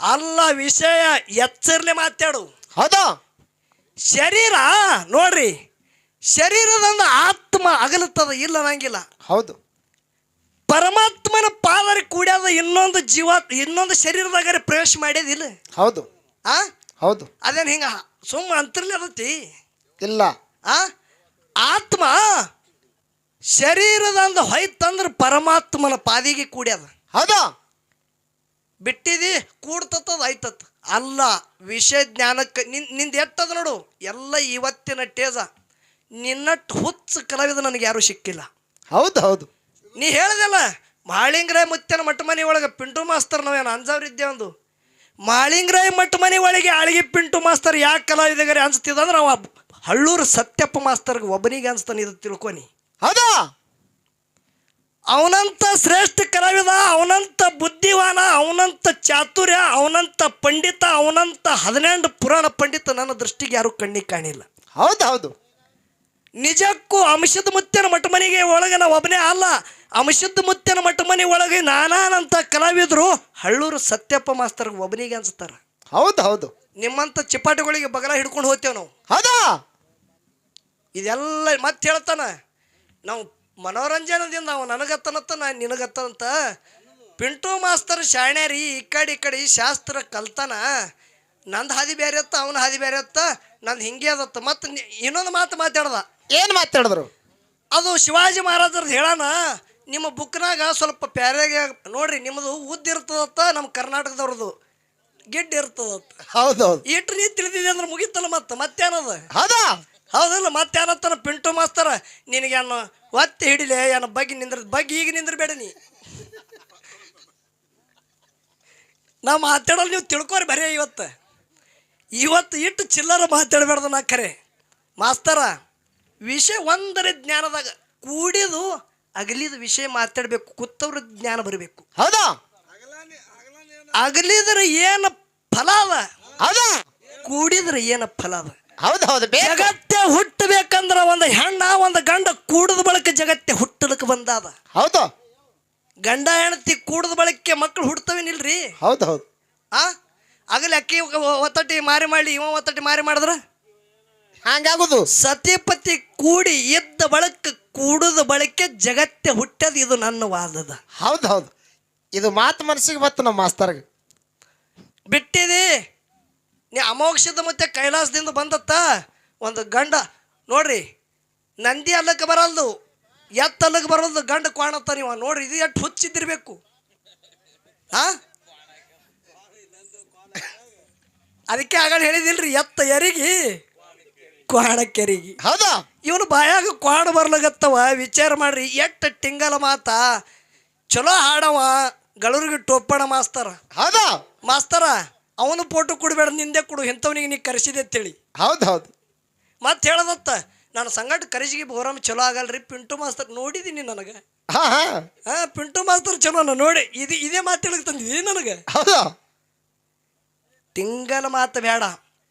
[SPEAKER 2] ಅಲ್ಲ ವಿಷಯ ಎಚ್ಚರ್ಲೆ ಮಾತಾಡು.
[SPEAKER 1] ಹೌದು.
[SPEAKER 2] ಶರೀರ ನೋಡ್ರಿ. ಶರೀರದಂದ ಆತ್ಮ ಅಗಲುತ್ತದ ಇಲ್ಲ ಅನ್ನಂಗಿಲ್ಲ.
[SPEAKER 1] ಹೌದು.
[SPEAKER 2] ಪರಮಾತ್ಮನ ಪಾದರಿ ಕೂಡ್ಯಾದ ಇನ್ನೊಂದು ಜೀವ ಇನ್ನೊಂದು ಶರೀರದಾಗ ಪ್ರವೇಶ ಮಾಡಿದಿಲ್ಲ
[SPEAKER 1] ಹೌದು.
[SPEAKER 2] ಆ?
[SPEAKER 1] ಹೌದು.
[SPEAKER 2] ಅದೇನು ಹಿಂಗ ಸುಮ್ಮ ಅಂತರ್ಲಿ ಅದತಿ
[SPEAKER 1] ಇಲ್ಲ.
[SPEAKER 2] ಆ? ಆತ್ಮ ಶರೀರದಂದ ಹೊಯ್ತಂದ್ರ ಪರಮಾತ್ಮನ ಪಾದಿಗೆ ಕೂಡ್ಯದ.
[SPEAKER 1] ಹೌದು?
[SPEAKER 2] ಬಿಟ್ಟಿದಿ ಕೂಡ್ತತ್ತದ ಆಯ್ತತ್ ಅಲ್ಲ ವಿಷಯ ಜ್ಞಾನಕ್ಕೆ ನಿನ್ನಿಂದ ಎತ್ತದ ನೋಡು. ಎಲ್ಲ ಇವತ್ತಿನ ಟೇಜ. ನಿನ್ನಟ್ಟು ಹುಚ್ಚು ಕಲಾವಿದ ನನಗೆ ಯಾರು ಸಿಕ್ಕಿಲ್ಲ.
[SPEAKER 1] ಹೌದು ಹೌದು.
[SPEAKER 2] ನೀ ಹೇಳ್ದಲ್ಲ ಮಾಳಿಂಗರಾಯ ಮುತ್ತನ ಮಟ್ಟ ಮನೆ ಒಳಗೆ ಪಿಂಟು ಮಾಸ್ತರ್ ನಾವೇನು ಅಂಜಾವ್ರಿದ್ದೆ ಒಂದು ಮಾಳಿಂಗರಾಯ ಮಟ್ಟ ಮನೆ ಒಳಗೆ ಅಳಿಗೆ ಪಿಂಟು ಮಾಸ್ತರ್ ಯಾಕೆ ಕಲಾವಿದಗರಿ ಅನ್ಸ್ತಿದ್ ಅಂದ್ರೆ ಅವ ಹಳ್ಳೂರು ಸತ್ಯಪ್ಪ ಮಾಸ್ತರ್ಗೆ ಒಬ್ಬನಿಗೆ ಅನ್ಸ್ತಾನೆ ಇದು ತಿಳ್ಕೊನಿ
[SPEAKER 1] ಹೌದಾ?
[SPEAKER 2] ಅವನಂತ ಶ್ರೇಷ್ಠ ಕಲಾವಿದ ಅವನಂತ ಬುದ್ಧಿವಾನ ಅವನಂತ ಚಾತುರ್ಯ ಅವನಂತ ಪಂಡಿತ ಅವನಂತ ಹದಿನೆಂಟು ಪುರಾಣ ಪಂಡಿತ ನನ್ನ ದೃಷ್ಟಿಗೆ ಯಾರು ಕಣ್ಣಿಗೆ ಕಾಣಿಲ್ಲ.
[SPEAKER 1] ಹೌದು ಹೌದು.
[SPEAKER 2] ನಿಜಕ್ಕೂ ಅಂಶದ ಮುತ್ತಿನ ಮಠ ಮನೆಗೆ ಒಳಗೆ ನಾವು ಒಬ್ಬನೇ ಅಲ್ಲ ಅಂಶದ ಮುತ್ತಿನ ಮಠ ಮನೆ ಒಳಗೆ ನಾನಾನಂತ ಕಲಾವಿದರು ಹಳ್ಳೂರು ಸತ್ಯಪ್ಪ ಮಾಸ್ತರ್ ಒಬ್ಬನಿಗೆ ಅನ್ಸ್ತಾರ.
[SPEAKER 1] ಹೌದು ಹೌದು.
[SPEAKER 2] ನಿಮ್ಮಂತ ಚಿಪಾಟಿಗಳಿಗೆ ಬಗಲ ಹಿಡ್ಕೊಂಡು ಹೋಗ್ತೇವೆ ನಾವು.
[SPEAKER 1] ಹೌದಾ?
[SPEAKER 2] ಇದೆಲ್ಲ ಮತ್ತೆ ಹೇಳ್ತಾನ ನಾವು ಮನೋರಂಜನದಿಂದ ಅವ ನನಗತ್ತನತ್ತ ನಾ ನಿನಗತ್ತನಂತ. ಪಿಂಟು ಮಾಸ್ತರ್ ಶಾಣ್ಯಾರಿ ಈ ಕಡೆ ಈ ಕಡೆ ಶಾಸ್ತ್ರ ಕಲ್ತಾನ ನಂದು ಹಾದಿ ಬೇರೆ ಅತ್ತ ಅವನ ಹಾದಿ ಬೇರೆ ಇತ್ತ ನಂದು ಹಿಂಗೆ ಅದತ್ತ. ಮತ್ತು ಇನ್ನೊಂದು ಮಾತು ಮಾತಾಡ್ದ.
[SPEAKER 1] ಏನು ಮಾತಾಡಿದ್ರು?
[SPEAKER 2] ಅದು ಶಿವಾಜಿ ಮಹಾರಾಜರದ್ದು ಹೇಳೋಣ ನಿಮ್ಮ ಬುಕ್ನಾಗ ಸ್ವಲ್ಪ ಪ್ಯಾರಾಗ ನೋಡ್ರಿ ನಿಮ್ಮದು ಉದ್ದ ಇರ್ತದತ್ತ ನಮ್ಮ ಕರ್ನಾಟಕದವ್ರದ್ದು ಗಿಡ್ಡ ಇರ್ತದತ್ತ
[SPEAKER 1] ಹೌದು ಹೌದು
[SPEAKER 2] ಇಟ್ಟು ನೀ ತಿಳಿದಿದೆ ಅಂದ್ರೆ ಮುಗಿತಲ್ಲ ಮತ್ತೆ ಮತ್ತೇನದ?
[SPEAKER 1] ಹೌದಾ?
[SPEAKER 2] ಹೌದಲ್ಲ ಮತ್ತೆ ಏನತ್ತಾನ ಪಿಂಟು ಮಾಸ್ತರ ನಿನಗೇನು ಒತ್ತಿ ಹಿಡಿಲೆ ಏನೋ ಬಗ್ಗೆ ನಿಂದ್ರ ಬಗ್ಗೆ ಈಗ ನಿಂದ್ರಬೇಡ ನೀ. ನಾ ಮಾತಾಡೋದು ನೀವು ತಿಳ್ಕೊರಿ ಬರೀ ಇವತ್ತು. ಇವತ್ತು ಇಟ್ಟು ಚಿಲ್ಲರ ಮಾತಾಡಬೇಡ್ದು ನಾ ಖರೆ ಮಾಸ್ತರ ವಿಷಯ ಒಂದರ ಜ್ಞಾನದಾಗ ಕೂಡಿದು ಅಗಲಿದ ವಿಷಯ ಮಾತಾಡಬೇಕು ಕುತ್ತವ್ರ ಜ್ಞಾನ ಬರಬೇಕು.
[SPEAKER 1] ಹೌದಾ?
[SPEAKER 2] ಅಗಲಿದ್ರೆ ಏನು ಫಲ ಅದ?
[SPEAKER 1] ಹೌದಾ?
[SPEAKER 2] ಕೂಡಿದ್ರೆ ಏನು ಫಲ ಅದ?
[SPEAKER 1] ಹೌದು ಹೌದು
[SPEAKER 2] ಜಗತ್ತೆ ಹುಟ್ಟಬೇಕಂದ್ರ ಒಂದು ಹೆಣ್ಣ ಒಂದು ಗಂಡ ಕೂಡದ ಬಳಕ ಜಗತ್ತೆ ಹುಟ್ಟಲಕ್ಕೆ ಬಂದಾದ.
[SPEAKER 1] ಹೌದು.
[SPEAKER 2] ಗಂಡ ಹೆಣತಿ ಕೂಡದ ಬಳಕೆ ಮಕ್ಕಳು ಹುಡ್ತವೇನಿಲ್ರಿ?
[SPEAKER 1] ಹೌದು ಹೌದು.
[SPEAKER 2] ಆ? ಆಗಲಿ ಅಕ್ಕಿ ಒತ್ತಟಿ ಮಾರಿ ಮಾಡಿ ಇವ ಒತ್ತಟಿ ಮಾರಿ ಮಾಡಿದ್ರ?
[SPEAKER 1] ಹಂಗಾಗುದು.
[SPEAKER 2] ಸತಿಪತಿ ಕೂಡಿ ಇದ್ದ ಬಳಕ ಕೂಡದ ಬಳಕೆ ಜಗತ್ತೆ ಹುಟ್ಟದ ಇದು ನನ್ನ ವಾದದ.
[SPEAKER 1] ಹೌದು ಹೌದು ಇದು ಮಾತು ಮನಸ್ಸಿಗೆ ಬತ್ತು ನಮ್ಮ ಮಾಸ್ತರ್ಗೆ.
[SPEAKER 2] ಬಿಟ್ಟಿದಿ? ನೀ ಅಮೋಕ್ಷದ ಮತ್ತೆ ಕೈಲಾಸದಿಂದ ಬಂದತ್ತ? ಒಂದು ಗಂಡ ನೋಡ್ರಿ ನಂದಿ ಅಲ್ಲಕ್ಕೆ ಬರಲ್ದು ಎತ್ತ ಅಲ್ಲಕ್ಕೆ ಬರಲ್ದು ಗಂಡ ಕಾಣತ್ತ ನೀವು ನೋಡ್ರಿ ಇದು ಎಷ್ಟು ಹುಚ್ಚಿದ್ದಿರ್ಬೇಕು. ಹಾ ಅದಕ್ಕೆ ಆಗ ಹೇಳಿದಿಲ್ರಿ ಎತ್ತ ಎರಿಗಿ ಕೆರಿಗಿ
[SPEAKER 1] ಹೌದಾ?
[SPEAKER 2] ಇವನು ಬಾಯಾಗ ಕ್ವಾಡ ಬರ್ಲಗತ್ತವ ವಿಚಾರ ಮಾಡ್ರಿ ಎಟ್ಟ ಟಿಂಗಲ ಮಾತ. ಚಲೋ ಹಾಡವ ಗಳೂರಿಗೆ ಟೋಪಣ ಮಾಸ್ತರ.
[SPEAKER 1] ಹೌದಾ?
[SPEAKER 2] ಮಾಸ್ತರ ಅವನು ಫೋಟೋ ಕೊಡಬೇಡ ನಿಂದೆ ಕೊಡು ಇಂಥವನಿಗೆ ನೀ ಕರೆಸಿದೆ ಅಂತೇಳಿ.
[SPEAKER 1] ಹೌದು ಹೌದು
[SPEAKER 2] ಮತ್ತೆ ಹೇಳದತ್ತ ನಾನು ಸಂಗಟ ಕರೆಸಿಗೆ ಬೋರಮ್ ಚಲೋ ಆಗಲ್ರಿ ಪಿಂಟು ಮಾಸ್ತರ್ ನೋಡಿದೀನಿ ನನಗೆ.
[SPEAKER 1] ಹಾ ಹಾ.
[SPEAKER 2] ಹಾಂ ಪಿಂಟು ಮಾಸ್ತರ್ ಚಲೋ ನಾ ನೋಡಿ ಇದು ಇದೇ ಮಾತು ಹೇಳಕ್ ತಂದಿದ್ದೀನಿ ನನಗೆ.
[SPEAKER 1] ಹೌದಾ?
[SPEAKER 2] ತಿಂಗಲ ಮಾತು ಬೇಡ.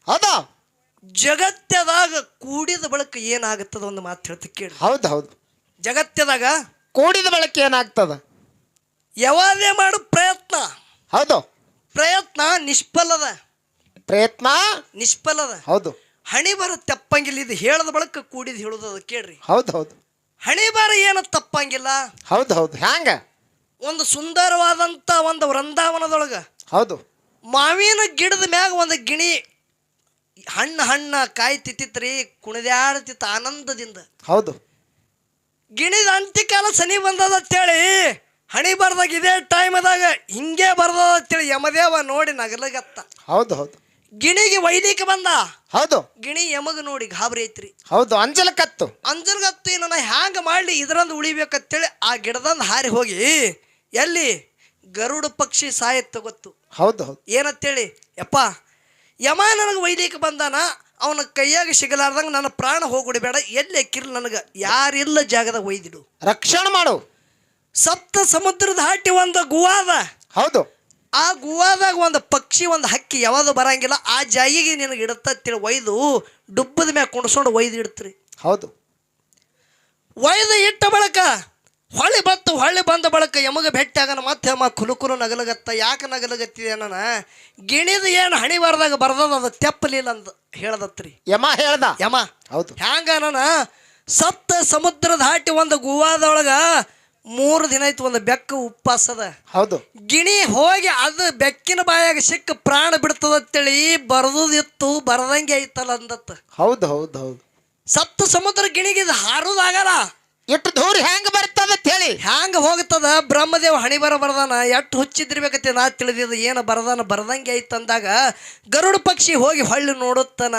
[SPEAKER 1] ಹೌದಾ?
[SPEAKER 2] ಜಗತ್ತದಾಗ ಕೂಡಿದ ಬಳಕ ಏನಾಗುತ್ತದ ಒಂದು ಮಾತು ಹೇಳ್ತಿ ಕೇಳಿ.
[SPEAKER 1] ಹೌದು ಹೌದು.
[SPEAKER 2] ಜಗತ್ತದಾಗ
[SPEAKER 1] ಕೂಡಿದ ಬಳಕ ಏನಾಗ್ತದ?
[SPEAKER 2] ಯಾವಾಗೇ ಮಾಡು ಪ್ರಯತ್ನ.
[SPEAKER 1] ಹೌದು.
[SPEAKER 2] ಪ್ರಯತ್ನ ನಿಷ್ಫಲದ.
[SPEAKER 1] ಪ್ರಯತ್ನ
[SPEAKER 2] ನಿಷ್ಫಲದ.
[SPEAKER 1] ಹೌದು.
[SPEAKER 2] ಹಣಿ ಬರ ತಪ್ಪಂಗಿಲ್ಲ ಇದು ಹೇಳದ ಬಳಕ ಕೂಡಿದ ಹೇಳುದದ ಕೇಳ್ರಿ.
[SPEAKER 1] ಹೌದು ಹೌದು.
[SPEAKER 2] ಹಣಿ ಬಾರ ಏನು ತಪ್ಪಂಗಿಲ್ಲ?
[SPEAKER 1] ಹೌದು ಹೌದು. ಹ್ಯಾಂಗ?
[SPEAKER 2] ಒಂದು ಸುಂದರವಾದಂತ ಒಂದು ವೃಂದಾವನದೊಳಗ
[SPEAKER 1] ಹೌದು.
[SPEAKER 2] ಮಾವಿನ ಗಿಡದ ಮ್ಯಾಗ ಒಂದು ಗಿಣಿ ಹಣ್ಣು ಹಣ್ಣ ಕಾಯಿ ತಿತ್ತಿತ್ರಿ ಕುಣಿದ್ಯಾಡ್ತಿತ್ತು ಆನಂದದಿಂದ.
[SPEAKER 1] ಹೌದು.
[SPEAKER 2] ಗಿಣಿದ ಅಂತ್ಯಕಾಲ ಸನಿ ಬಂದದ ಅಂತೇಳಿ ಹಣಿ ಬರ್ದಾಗ ಇದೇ ಟೈಮದಾಗ ಹಿಂಗೆ ಬರ್ದದ ಅಂತೇಳಿ ಯಮದೇವ ನೋಡಿ ನಗಲಗತ್ತ.
[SPEAKER 1] ಹೌದು ಹೌದು.
[SPEAKER 2] ಗಿಣಿಗೆ ವೈದಿಕ ಬಂದ?
[SPEAKER 1] ಹೌದು.
[SPEAKER 2] ಗಿಣಿ ಯಮಗ ನೋಡಿ ಗಾಬರಿ ಐತ್ರಿ.
[SPEAKER 1] ಹೌದು ಅಂಜಲ ಕತ್ತು.
[SPEAKER 2] ಅಂಜರ್ಗತ್ತು ನನ್ನ ಹ್ಯಾಂಗ ಮಾಡಲಿ ಇದರಂದು ಉಳಿಬೇಕಂತೇಳಿ ಆ ಗಿಡದಂದು ಹಾರಿ ಹೋಗಿ ಎಲ್ಲಿ ಗರುಡ ಪಕ್ಷಿ ಸಾಯತ್ತು ಗೊತ್ತು
[SPEAKER 1] ಹೌದು ಹೌದು.
[SPEAKER 2] ಏನಂತೇಳಿ ಯಪ್ಪ ಯಮ ನನಗೆ ಒಯ್ಲಿಕ್ಕೆ ಬಂದಾನ ಅವನ ಕೈಯಾಗ ಸಿಗಲಾರ್ದಂಗೆ ನನ್ನ ಪ್ರಾಣ ಹೋಗ್ಬಿಡಬೇಡ ಎಲ್ಲಿ ಎಕ್ಕಿರ್ಲಿ ನನಗೆ? ಯಾರಿಲ್ಲ ಜಾಗದಾಗ ಒಯ್ದಿಡು.
[SPEAKER 1] ರಕ್ಷಣೆ ಮಾಡು.
[SPEAKER 2] ಸಪ್ತ ಸಮುದ್ರದ ಹಾಟಿ ಒಂದು ಗುವಾದ.
[SPEAKER 1] ಹೌದು.
[SPEAKER 2] ಆ ಗುವಾದಾಗ ಒಂದು ಪಕ್ಷಿ ಒಂದು ಹಕ್ಕಿ ಯಾವುದು ಬರಂಗಿಲ್ಲ ಆ ಜಾಗಿಗೆ ನಿನಗೆ ಇಡತ್ತಿರ ಒಯ್ದು ಡುಬ್ಬದ ಮ್ಯಾಗ ಕುಣ್ಸ್ಕೊಂಡು ಒಯ್ದು ಇಡ್ತ್ರಿ.
[SPEAKER 1] ಹೌದು.
[SPEAKER 2] ಒಯ್ದು ಇಟ್ಟ ಬಳಕ ಹೊಳ್ಳಿ ಬತ್ತು ಹೊಳ್ಳಿ ಬಂದ ಬಳಕ ಯಮಗ ಭೇಟಿಯಾಗನ ಮತ್ತೆ ಅಮ್ಮ ಕುಲುಕುಲು ನಗಲಗತ್ತ ಯಾಕೆ ನಗಲಗತ್ತಿದೆ ನನ್ನ ಗಿಣಿದ ಏನು ಹಣಿ ಬರ್ದಾಗ ಬರ್ದದ ಅದು ತೆಪ್ಪಲಿಲ್ಲ ಅಂದ ಹೇಳದತ್ರಿ.
[SPEAKER 1] ಯಮ ಹೇಳ್ದ?
[SPEAKER 2] ಯಮ.
[SPEAKER 1] ಹೌದು.
[SPEAKER 2] ಹ್ಯಾಂಗ ನಾನು ಸತ್ತ ಸಮುದ್ರ ದಾಟಿ ಒಂದು ಗುವಾದೊಳಗ ಮೂರು ದಿನ ಆಯ್ತು ಒಂದು ಬೆಕ್ಕ ಉಪ್ಪಾಸದ.
[SPEAKER 1] ಹೌದು.
[SPEAKER 2] ಗಿಣಿ ಹೋಗಿ ಅದು ಬೆಕ್ಕಿನ ಬಾಯಾಗ ಸಿಕ್ಕ ಪ್ರಾಣ ಬಿಡ್ತದಂತೇಳಿ ಬರ್ದುದಿತ್ತು ಬರದಂಗೆ ಐತಲ್ಲ ಅಂದತ್ತ.
[SPEAKER 1] ಹೌದು ಹೌದು ಹೌದು.
[SPEAKER 2] ಸತ್ತು ಸಮುದ್ರ ಗಿಣಿಗೆ ಇದು ಹಾರುದಾಗಲ್ಲ.
[SPEAKER 1] ಎಷ್ಟು ದೂರ ಹೆಂಗ್ ಬರ್ತದ ಅಂತ ಹೇಳಿ
[SPEAKER 2] ಹ್ಯಾಂಗ ಹೋಗ್ತದ? ಬ್ರಹ್ಮದೇವ ಹಣಿ ಬರ ಬರದಾನ ಎಷ್ಟು ಹುಚ್ಚಿದ್ರಬೇಕತ್ತೆ ನಾ ತಿಳಿದಿದ್ದು ಏನು ಬರದಾನ ಬರದಂಗೆ ಐತಂದಾಗ ಗರುಡ ಪಕ್ಷಿ ಹೋಗಿ ಹೊಳ್ಳಿ ನೋಡುತ್ತಾನ.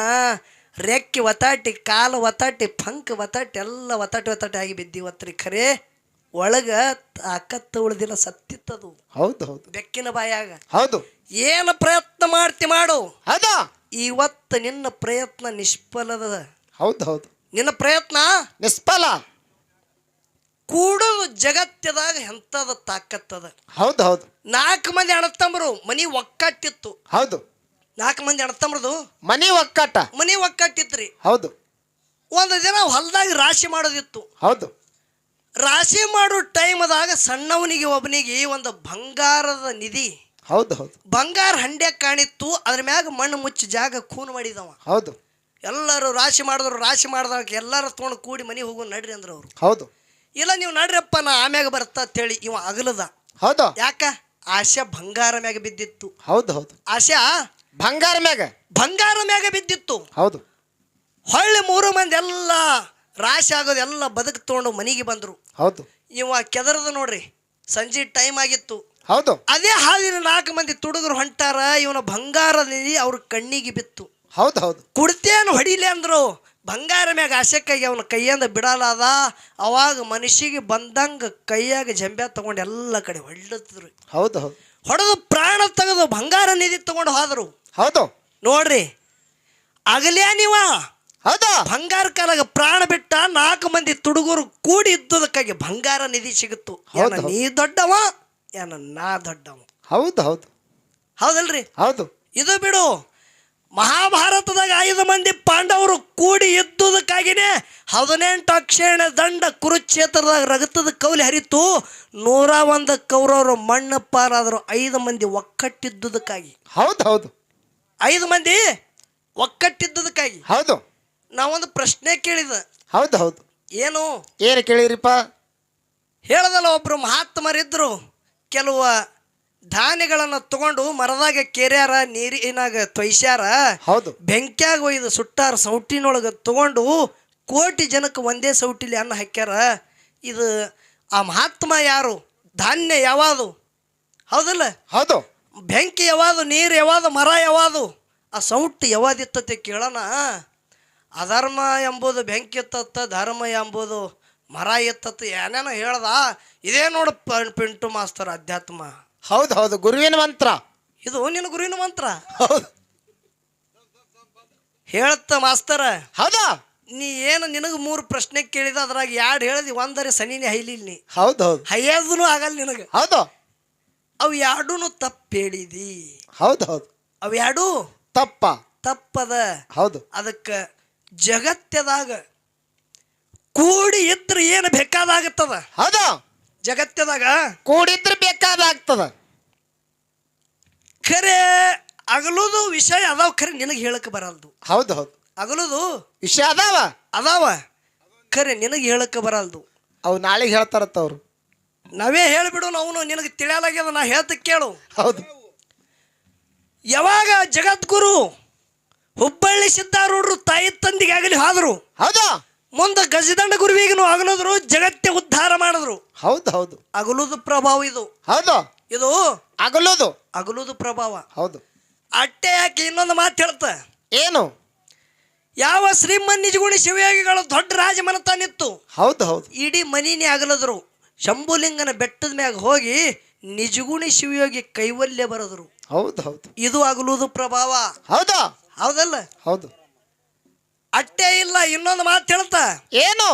[SPEAKER 2] ರೆಕ್ಕಿ ಒತ್ತಾಟಿ ಕಾಲು ಒತ್ತಾಟಿ ಪಂಕ್ ಒತ್ತಾಟಿ ಎಲ್ಲ ಒತ್ತಾಟಿ ಒತ್ತಾಟಿ ಆಗಿ ಬಿದ್ದಿವತ್ರಿ ಖರೆ. ಒಳಗ ತಾಕತ್ತು ಉಳಿದಿಲ್ಲ ಸತ್ತಿತ್ತದು.
[SPEAKER 1] ಹೌದು ಹೌದು.
[SPEAKER 2] ಬೆಕ್ಕಿನ ಬಾಯಾಗ.
[SPEAKER 1] ಹೌದು.
[SPEAKER 2] ಏನು ಪ್ರಯತ್ನ ಮಾಡ್ತಿ ಮಾಡು.
[SPEAKER 1] ಅದ
[SPEAKER 2] ಇವತ್ತು ನಿನ್ನ ಪ್ರಯತ್ನ ನಿಷ್ಫಲದ.
[SPEAKER 1] ಹೌದು ಹೌದು.
[SPEAKER 2] ನಿನ್ನ ಪ್ರಯತ್ನ?
[SPEAKER 1] ನಿಷ್ಫಲ.
[SPEAKER 2] ಕೂಡೋದು ಜಗತ್ತದಾಗ ಎಂಥದ ತಾಕತ್ತದ?
[SPEAKER 1] ಹೌದು ಹೌದು.
[SPEAKER 2] ನಾಲ್ಕು ಮಂದಿ ಅಣತಂಬರು ಮನಿ ಒಕ್ಕಟ್ಟಿತ್ತು.
[SPEAKER 1] ಹೌದು.
[SPEAKER 2] ನಾಲ್ಕು ಮಂದಿ ಅಣ್ಣತಮ್ಮರದು?
[SPEAKER 1] ಮನಿ ಒಕ್ಕಟ್ಟ.
[SPEAKER 2] ಮನಿ ಒಕ್ಕಟ್ಟಿತ್ರಿ.
[SPEAKER 1] ಹೌದು.
[SPEAKER 2] ಒಂದು ದಿನ ಹೊಲದಾಗ ರಾಶಿ ಮಾಡೋದಿತ್ತು.
[SPEAKER 1] ಹೌದು.
[SPEAKER 2] ರಾಶಿ ಮಾಡೋ ಟೈಮ್ದಾಗ ಸಣ್ಣವನಿಗೆ ಒಬ್ಬನಿಗೆ ಒಂದು ಬಂಗಾರದ ನಿಧಿ.
[SPEAKER 1] ಹೌದು ಹೌದು.
[SPEAKER 2] ಬಂಗಾರ ಹಂಡೆ ಕಾಣಿತ್ತು ಅದ್ರ ಮ್ಯಾಗ ಮಣ್ಣು ಮುಚ್ಚಿ ಜಾಗ ಖೂನ್ ಮಾಡಿದವ.
[SPEAKER 1] ಹೌದು.
[SPEAKER 2] ಎಲ್ಲರೂ ರಾಶಿ ಮಾಡಿದ್ರು ರಾಶಿ ಮಾಡಿದಾಗ ಎಲ್ಲರೂ ತೊಗೊಂಡು ಕೂಡಿ ಮನೆ ಹೋಗೋ ನಡ್ರಿ ಅಂದ್ರೆ ಅವರು.
[SPEAKER 1] ಹೌದು.
[SPEAKER 2] ಇಲ್ಲ ನೀವು ನಡ್ರಪ್ಪ ನಾ ಆಮ್ಯಾಗ ಬರ್ತಾ ಅಂತೇಳಿ ಇವ ಅಗಲದ.
[SPEAKER 1] ಹೌದು.
[SPEAKER 2] ಯಾಕ? ಆಶೆ ಬಂಗಾರ ಮ್ಯಾಗ ಬಿದ್ದಿತ್ತು.
[SPEAKER 1] ಹೌದು ಹೌದು.
[SPEAKER 2] ಆಶೆ
[SPEAKER 1] ಬಂಗಾರ ಮ್ಯಾಗ.
[SPEAKER 2] ಬಂಗಾರ ಮ್ಯಾಗ ಬಿದ್ದಿತ್ತು.
[SPEAKER 1] ಹೌದು.
[SPEAKER 2] ಹೊಳ್ಳಿ ಮೂರು ಮಂದಿ ಎಲ್ಲ ರಾಶಿ ಆಗೋದು ಎಲ್ಲ ಬದುಕು ತಗೊಂಡು ಮನೆಗೆ ಬಂದರು.
[SPEAKER 1] ಹೌದು.
[SPEAKER 2] ಇವ ಕೆದರದ ನೋಡ್ರಿ ಸಂಜೆ ಟೈಮ್ ಆಗಿತ್ತು.
[SPEAKER 1] ಹೌದು.
[SPEAKER 2] ಅದೇ ಹಾದಿನ ನಾಲ್ಕು ಮಂದಿ ತುಡುಗರು ಹೊಂಟಾರ ಇವನ ಬಂಗಾರದಲ್ಲಿ ಅವ್ರ ಕಣ್ಣಿಗೆ ಬಿತ್ತು.
[SPEAKER 1] ಹೌದು ಹೌದು.
[SPEAKER 2] ಕುಡ್ತೇನು ಹೊಡಿಲಿ ಅಂದ್ರು. ಬಂಗಾರ ಮ್ಯಾಗ ಆಸೆಕ್ಕಾಗಿ ಅವನ ಕೈಯಿಂದ ಬಿಡಲಾದ ಅವಾಗ ಮನುಷ್ಯಗೆ ಬಂದಂಗ ಕೈಯಾಗ ಜಂಬ್ಯಾ ತಗೊಂಡು ಎಲ್ಲ ಕಡೆ ಹೊಳ್ಳತ್ತಿದ್ರು.
[SPEAKER 1] ಹೌದು ಹೌದು.
[SPEAKER 2] ಹೊಡೆದು ಪ್ರಾಣ ತೆಗೆದು ಬಂಗಾರ ನಿಧಿ ತಗೊಂಡು ಹೋದರು.
[SPEAKER 1] ಹೌದು.
[SPEAKER 2] ನೋಡ್ರಿ ಆಗಲ್ಯಾ ನೀವ?
[SPEAKER 1] ಹೌದು.
[SPEAKER 2] ಬಂಗಾರ ಕಾಲಾಗ ಪ್ರಾಣ ಬಿಟ್ಟ ನಾಲ್ಕು ಮಂದಿ ತುಡುಗರು ಕೂಡಿ ಇದ್ದುದಕ್ಕಾಗಿ ಬಂಗಾರ ನಿಧಿ ಸಿಗುತ್ತು. ಏನ. ನೀ ದೊಡ್ಡವ ಏನ ನಾ ದೊಡ್ಡವ?
[SPEAKER 1] ಹೌದು ಹೌದು.
[SPEAKER 2] ಹೌದಲ್ರಿ?
[SPEAKER 1] ಹೌದು.
[SPEAKER 2] ಇದು ಬಿಡು. ಮಹಾಭಾರತದಾಗ ಐದು ಮಂದಿ ಪಾಂಡವರು ಕೂಡಿ ಇದ್ದುದಕ್ಕಾಗಿನೇ ಹದಿನೆಂಟು ಅಕ್ಷೇಣ ದಂಡ ಕುರುಕ್ಷೇತ್ರದಾಗ ರಗತದ ಕೌಲಿ ಹರಿತು. ನೂರ ಒಂದು ಕೌರವರು ಮಣ್ಣು ಪಾರಾದರು ಐದು ಮಂದಿ ಒಕ್ಕಟ್ಟಿದ್ದುದಕ್ಕಾಗಿ.
[SPEAKER 1] ಹೌದು ಹೌದು.
[SPEAKER 2] ಐದು ಮಂದಿ ಒಕ್ಕಟ್ಟಿದ್ದುದಕ್ಕಾಗಿ.
[SPEAKER 1] ಹೌದು.
[SPEAKER 2] ನಾವೊಂದು ಪ್ರಶ್ನೆ ಕೇಳಿದ.
[SPEAKER 1] ಹೌದು ಹೌದು.
[SPEAKER 2] ಏನು?
[SPEAKER 1] ಏನು ಕೇಳಿರಿಪ್ಪ
[SPEAKER 2] ಹೇಳದಲ್ಲ ಒಬ್ರು ಮಹಾತ್ಮರಿದ್ರು. ಕೆಲವು ಧಾನ್ಯಗಳನ್ನು ತಗೊಂಡು ಮರದಾಗ ಕೆರ್ಯಾರ ನೀರಿನಾಗ ತೊಯ್ಸ್ಯಾರ
[SPEAKER 1] ಹೌದು.
[SPEAKER 2] ಬೆಂಕಿಯಾಗ ಒಯ್ದು ಸುಟ್ಟಾರ ಸೌಟಿನೊಳಗೆ ತಗೊಂಡು ಕೋಟಿ ಜನಕ್ಕೆ ಒಂದೇ ಸೌಟಿಲಿ ಅನ್ನ ಹಾಕ್ಯಾರ. ಇದು ಆ ಮಹಾತ್ಮ ಯಾರು? ಧಾನ್ಯ ಯಾವಾದು? ಹೌದಲ್ಲ?
[SPEAKER 1] ಹೌದು.
[SPEAKER 2] ಬೆಂಕಿ ಯಾವಾದು ನೀರು ಯಾವುದು ಮರ ಯಾವಾದು? ಆ ಸೌಟು ಯಾವಾದಿತ್ತತೆ ಕೇಳೋಣ. ಅಧರ್ಮ ಎಂಬುದು ಬೆಂಕಿ ಎತ್ತತ್ತ ಧರ್ಮ ಎಂಬುದು ಮರ ಎತ್ತತ್ತ ಏನೇನೋ ಹೇಳ್ದ. ಇದೇ ನೋಡು ಪಿಂಟು ಮಾಸ್ತರ್ ಅಧ್ಯಾತ್ಮ.
[SPEAKER 1] ಹೌದು ಹೌದು ಗುರುವಿನ ಮಂತ್ರ.
[SPEAKER 2] ಇದು ನಿನ್ನ ಗುರುವಿನ ಮಂತ್ರ.
[SPEAKER 1] ಹೌದು.
[SPEAKER 2] ಹೇಳತ್ತ ಮಾಸ್ತರ
[SPEAKER 1] ಹೌದಾ?
[SPEAKER 2] ನೀ ಏನು ನಿನಗೆ ಮೂರು ಪ್ರಶ್ನೆ ಕೇಳಿದ ಅದ್ರಾಗ ಎರಡು ಹೇಳದಿ? ಒಂದರೆ ಸನಿನೇ ಹೈಲಿಲ್ ನೀ.
[SPEAKER 1] ಹೌದು ಹೌದು.
[SPEAKER 2] ಹೈಯದೂ ಆಗಲ್ಲ ನಿನಗೆ.
[SPEAKER 1] ಹೌದು.
[SPEAKER 2] ಅವು ಎರಡೂ ತಪ್ಪು ಹೇಳಿದಿ.
[SPEAKER 1] ಹೌದು ಹೌದು.
[SPEAKER 2] ಅವು ಎರಡೂ
[SPEAKER 1] ತಪ್ಪ.
[SPEAKER 2] ತಪ್ಪದ.
[SPEAKER 1] ಹೌದು.
[SPEAKER 2] ಅದಕ್ಕೆ ಜಗತ್ತದಾಗ ಕೂಡಿ ಇದ್ರೆ ಏನು ಬೇಕಾದಾಗತ್ತದ?
[SPEAKER 1] ಹೌದು.
[SPEAKER 2] ಜಗತ್ತದಾಗ
[SPEAKER 1] ಕೂಡಿದ್ರೆ ಬೇಕಾದಾಗ್ತದ.
[SPEAKER 2] ಖರೆ ಅಗಲುದು ವಿಷಯ ಅದಾವ ಖರೆ ನಿನಗೆ ಹೇಳಕ್ ಬರಲ್ದು.
[SPEAKER 1] ಹೌದು ಹೌದು.
[SPEAKER 2] ಅಗಲುದು
[SPEAKER 1] ವಿಷಯ ಅದಾವ?
[SPEAKER 2] ಅದಾವ. ಖರೆ ನಿನಗೆ ಹೇಳಕ್ಕೆ ಬರಲ್ದು.
[SPEAKER 1] ಅವು ನಾಳೆಗೆ ಹೇಳ್ತಾರತ್ತ ಅವ್ರು.
[SPEAKER 2] ನಾವೇ ಹೇಳ್ಬಿಡು ಅವನು ನಿನಗೆ ತಿಳಿಯಲಾಗ್ಯದ ನಾ ಹೇಳ್ತ ಕೇಳು.
[SPEAKER 1] ಹೌದು.
[SPEAKER 2] ಯಾವಾಗ ಜಗದ್ಗುರು ಹುಬ್ಬಳ್ಳಿ ಸಿದ್ಧಾರೂಢರು ತಾಯಿ ತಂದಿಗೆ ಆಗಲಿ ಹೋದರು.
[SPEAKER 1] ಹೌದು.
[SPEAKER 2] ಮುಂದೆ ಗಜದಂಡ ಗುರುವಿಗೂ ಅಗಲಿದ್ರು ಜಗತ್ತೆ ಉದ್ಧಾರ ಮಾಡಿದ್ರು.
[SPEAKER 1] ಹೌದು ಹೌದು.
[SPEAKER 2] ಅಗಲುದು ಪ್ರಭಾವ ಇದು.
[SPEAKER 1] ಹೌದು.
[SPEAKER 2] ಇದು
[SPEAKER 1] ಅಗಲೋದು.
[SPEAKER 2] ಅಗಲುದು ಪ್ರಭಾವ.
[SPEAKER 1] ಹೌದು.
[SPEAKER 2] ಅಟ್ಟೆ ಯಾಕೆ ಇನ್ನೊಂದು ಮಾತು ಹೇಳ್ತ.
[SPEAKER 1] ಏನು?
[SPEAKER 2] ಯಾವ ಶ್ರೀಮನ್ ನಿಜಗುಣಿ ಶಿವಯೋಗಿಗಳು ದೊಡ್ಡ ರಾಜಮನತಾನಿತ್ತು
[SPEAKER 1] ಹೌದು ಹೌದು.
[SPEAKER 2] ಇಡೀ ಮನಿನೇ ಅಗಲದ್ರು. ಶಂಭುಲಿಂಗನ ಬೆಟ್ಟದ ಮ್ಯಾಗ ಹೋಗಿ ನಿಜಗುಣಿ ಶಿವಯೋಗಿ ಕೈವಲ್ಯ ಬರದ್ರು.
[SPEAKER 1] ಹೌದು ಹೌದು.
[SPEAKER 2] ಇದು ಅಗಲುದು ಪ್ರಭಾವ.
[SPEAKER 1] ಹೌದಾ?
[SPEAKER 2] ಹೌದಲ್ಲ?
[SPEAKER 1] ಹೌದು.
[SPEAKER 2] ಅಟ್ಟೆ ಇಲ್ಲ ಇನ್ನೊಂದು ಮಾತು ಹೇಳ್ತಾ.
[SPEAKER 1] ಏನು?